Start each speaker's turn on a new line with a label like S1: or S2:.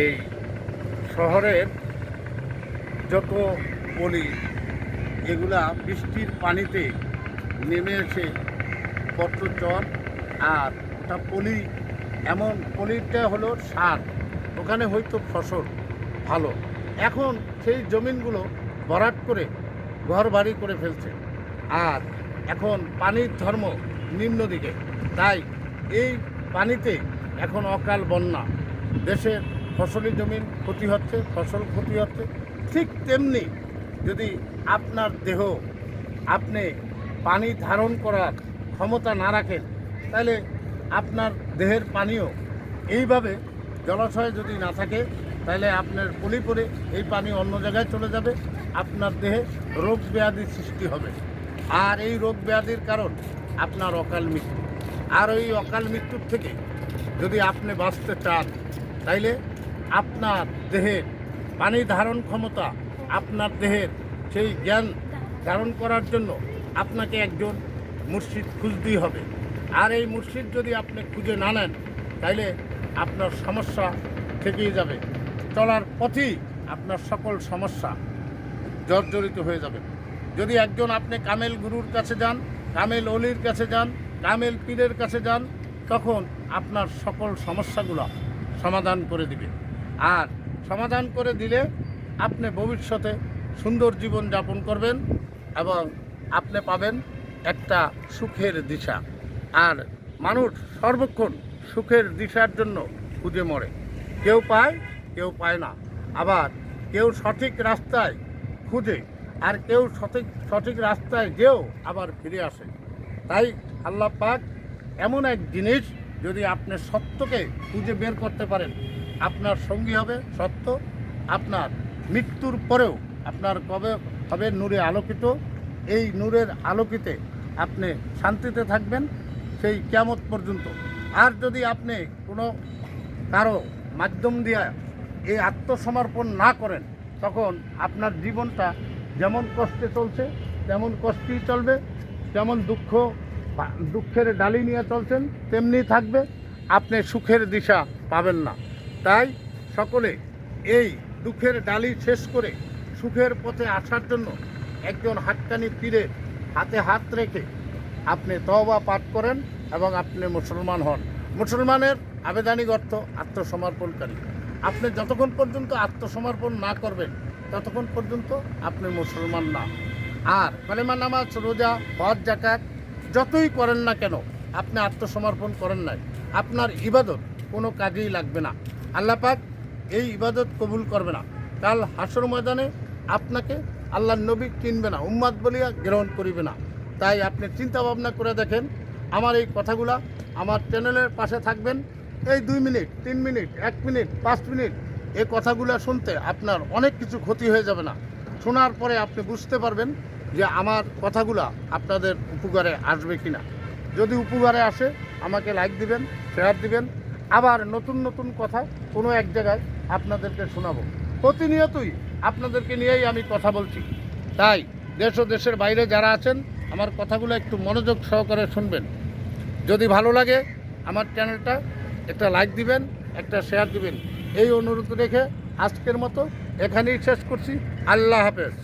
S1: এই শহরের যত পলি এগুলা বৃষ্টির পানিতে নেমে এসে কত চর আর ওটা পলি, এমন পলিটা হলো সার। ওখানে হয়তো ফসল ভালো। এখন সেই জমিনগুলো ভরাট করে ঘর বাড়ি করে ফেলছে। আর এখন পানির ধর্ম নিম্ন দিকে। তাই এই পানিতে এখন অকাল বন্যা। দেশের ফসলি জমির ক্ষতি হচ্ছে, ফসল ক্ষতি হচ্ছে। ঠিক তেমনি যদি আপনার দেহ আপনি পানি ধারণ করার ক্ষমতা না রাখেন, তাহলে আপনার দেহের পানিও এইভাবে জলাশয় যদি না থাকে, তাহলে আপনার পলি পরে এই পানি অন্য জায়গায় চলে যাবে, আপনার দেহে রোগ ব্যাধি সৃষ্টি হবে। আর এই রোগ ব্যাধির কারণ আপনার অকাল মৃত্যু। আর ওই অকাল মৃত্যুর থেকে যদি আপনি বাঁচতে চান, তাইলে আপনার দেহের পানি ধারণ ক্ষমতা, আপনার দেহের সেই জ্ঞান ধারণ করার জন্য আপনাকে একজন মুর্শিদ খুঁজতেই হবে। আর এই মুর্শিদ যদি আপনি খুঁজে না নেন, তাইলে আপনার সমস্যা থেকেই যাবে। চলার পথেই আপনার সকল সমস্যা জর্জরিত হয়ে যাবে। যদি একজন আপনি কামেল গুরুর কাছে যান, কামেল অলির কাছে যান, কামেল পীরের কাছে যান, তখন আপনার সকল সমস্যাগুলো সমাধান করে দিবে। আর সমাধান করে দিলে আপনি ভবিষ্যতে সুন্দর জীবন যাপন করবেন এবং আপনি পাবেন একটা সুখের দিশা। আর মানুষ সর্বক্ষণ সুখের দিশার জন্য খুঁজে মরে। কেউ পায় কেউ পায় না। আবার কেউ সঠিক রাস্তায় খুঁজে আর কেউ সঠিক সঠিক রাস্তায় যেও আবার ফিরে আসে। তাই আল্লাহ পাক এমন এক জিনিস যদি আপনি সত্যকে খুঁজে বের করতে পারেন আপনার সঙ্গী হবে, সত্য। আপনার মৃত্যুর পরেও আপনার কবে হবে নূরে আলোকিত। এই নূরের আলোকিতে আপনি শান্তিতে থাকবেন সেই কেমত পর্যন্ত। আর যদি আপনি কোনো কারও মাধ্যম দিয়ে এই আত্মসমর্পণ না করেন, তখন আপনার জীবনটা যেমন কষ্টে চলছে, তেমন কষ্টেই চলবে। যেমন দুঃখ দুঃখের ডালি নিয়ে চলছেন, তেমনি থাকবে। আপনি সুখের দিশা পাবেন না। তাই সকলে এই দুঃখের ডালি শেষ করে সুখের পথে আসার জন্য একজন হাক্কানি পীরের হাতে হাত রেখে আপনি তওবা পাঠ করেন এবং আপনি মুসলমান হন। মুসলমানের আবেদানিক অর্থ আত্মসমর্পণকারী। আপনি যতক্ষণ পর্যন্ত আত্মসমর্পণ না করবেন, ততক্ষণ পর্যন্ত আপনি মুসলমান না। আর কালেমা নামাজ, রোজা, হজ জাকাত যতই করেন না কেন, আপনি আত্মসমর্পণ করেন নাই। আপনার ইবাদত কোনো কাজেই লাগবে না। আল্লাহ পাক এই ইবাদত কবুল করবে না। কাল হাসর ময়দানে আপনাকে আল্লাহ নবী কিনবে না উম্মাদ বলিয়া গ্রহণ করিবে না। তাই আপনি চিন্তা ভাবনা করে দেখেন, আমার এই কথাগুলা আমার চ্যানেলের পাশে থাকবেন। এই দুই মিনিট, তিন মিনিট, এক মিনিট, পাঁচ মিনিট, এই কথাগুলো শুনতে আপনার অনেক কিছু ক্ষতি হয়ে যাবে না। শোনার পরে আপনি বুঝতে পারবেন যে আমার কথাগুলা আপনাদের উপকারে আসবে কি না যদি উপকারে আসে, আমাকে লাইক দিবেন শেয়ার দিবেন। আবার নতুন নতুন কথা কোনো এক জায়গায় আপনাদেরকে শোনাবো। প্রতিনিয়তই আপনাদেরকে নিয়েই আমি কথা বলছি। তাই দেশ ও দেশের বাইরে যারা আছেন, আমার কথাগুলো একটু মনোযোগ সহকারে শুনবেন। যদি ভালো লাগে, আমার চ্যানেলটা একটা লাইক দিবেন, একটা শেয়ার দিবেন। এই অনুরোধ রেখে আজকের মতো এখানেই শেষ করছি। আল্লাহ হাফেজ।